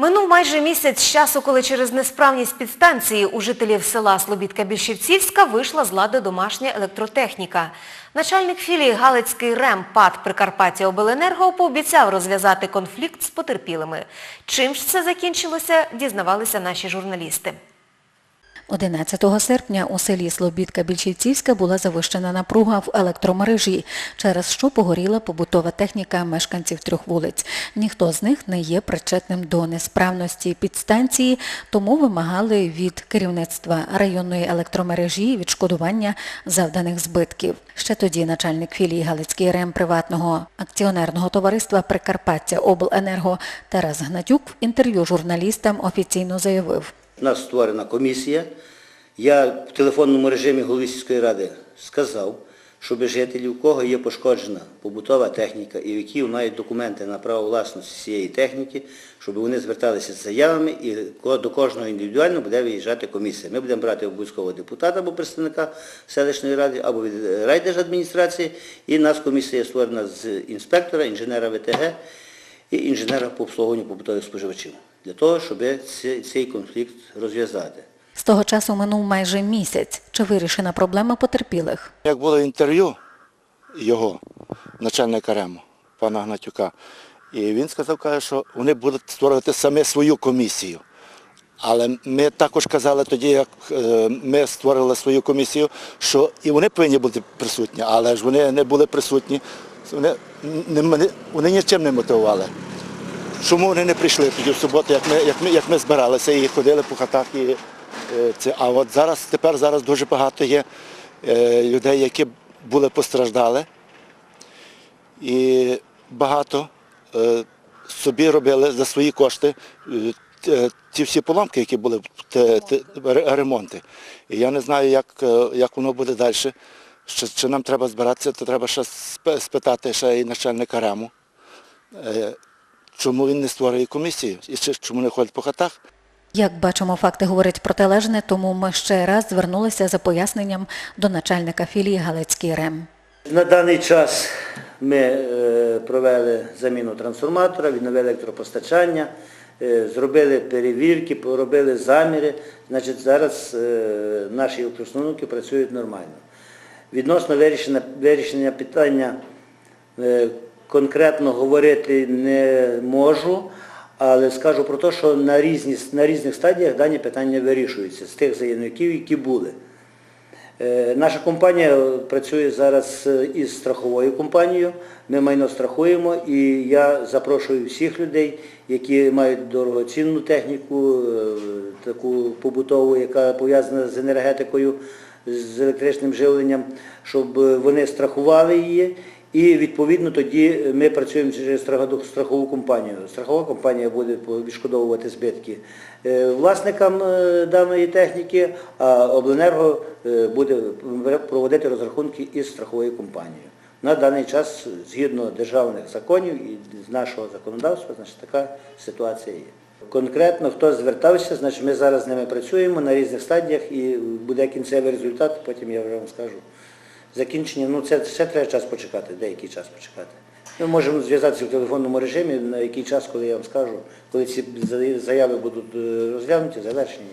Минув майже місяць з часу, коли через несправність підстанції у жителів села Слобідка-Більшівцівська вийшла з ладу домашня електротехніка. Начальник філії Галицький РЕМ ПАД Прикарпаття Обленерго пообіцяв розв'язати конфлікт з потерпілими. Чим ж це закінчилося, дізнавалися наші журналісти. 11 серпня у селі Слобідка-Більшівцівська була завищена напруга в електромережі, через що погоріла побутова техніка мешканців трьох вулиць. Ніхто з них не є причетним до несправності підстанції, тому вимагали від керівництва районної електромережі відшкодування завданих збитків. Ще тоді начальник філії Галицький РЕМ приватного акціонерного товариства Прикарпаття Обленерго Тарас Гнатюк в інтерв'ю журналістам офіційно заявив, У нас створена комісія. Я в телефонному режимі голови сільської ради сказав, щоб жителі, у кого є пошкоджена побутова техніка і в які мають документи на право власності цієї техніки, щоб вони зверталися з заявами і до кожного індивідуально буде виїжджати комісія. Ми будемо брати обов'язково депутата або представника селищної ради, або від райдержадміністрації. І у нас комісія створена з інспектора, інженера ВТГ і інженера по обслуговуванню побутових споживачів, для того, щоб цей конфлікт розв'язати. З того часу минув майже місяць. Чи вирішена проблема потерпілих? Як було інтерв'ю його, начальника РЕМу, пана Гнатюка, і він сказав, каже, що вони будуть створювати саме свою комісію. Але ми також казали тоді, як е, ми створили свою комісію, що і вони повинні бути присутні, але ж вони не були присутні, вони нічим не мотивували. Чому вони не прийшли тоді в суботу, як ми, як ми, як ми збиралися і ходили по хатах. І, е, це. А от зараз, тепер зараз дуже багато є е, людей, які були постраждали. І багато е, собі робили за свої кошти ті всі поломки, які були, ремонти. І я не знаю, як, як воно буде далі. Чи, чи нам треба збиратися, то треба ще спитати ще і начальника РЕМу. Чому він не створює комісію і чому не ходить по хатах. Як бачимо, факти говорять протилежне, тому ми ще раз звернулися за поясненням до начальника філії Галицький РЕМ. На даний час ми е, провели заміну трансформатора, відновили електропостачання, е, зробили перевірки, поробили заміри. Значить, зараз е, наші електроустановки працюють нормально. Відносно вирішення, вирішення питання конкретно говорити не можу, але скажу про те, що на, різні, на різних стадіях дані питання вирішуються з тих заявників, які були. Е, Наша компанія працює зараз е, із страховою компанією. Ми майно страхуємо і я запрошую всіх людей, які мають дорогоцінну техніку, е, таку побутову, яка пов'язана з енергетикою, з електричним живленням, щоб вони страхували її. І відповідно тоді ми працюємо через страхову- компанію. Страхова компанія буде відшкодовувати збитки е, власникам е, даної техніки, а обленерго е, буде проводити розрахунки із страховою компанією. На даний час, згідно державних законів і з нашого законодавства, значить, така ситуація є. Конкретно хто звертався, значить ми зараз з ними працюємо на різних стадіях і буде кінцевий результат, потім я вже вам скажу. Закінчення, ну це все треба час почекати, деякий час почекати. Ми можемо зв'язатися в телефонному режимі на який час, коли я вам скажу, коли ці заяви будуть е, розглянуті, завершені.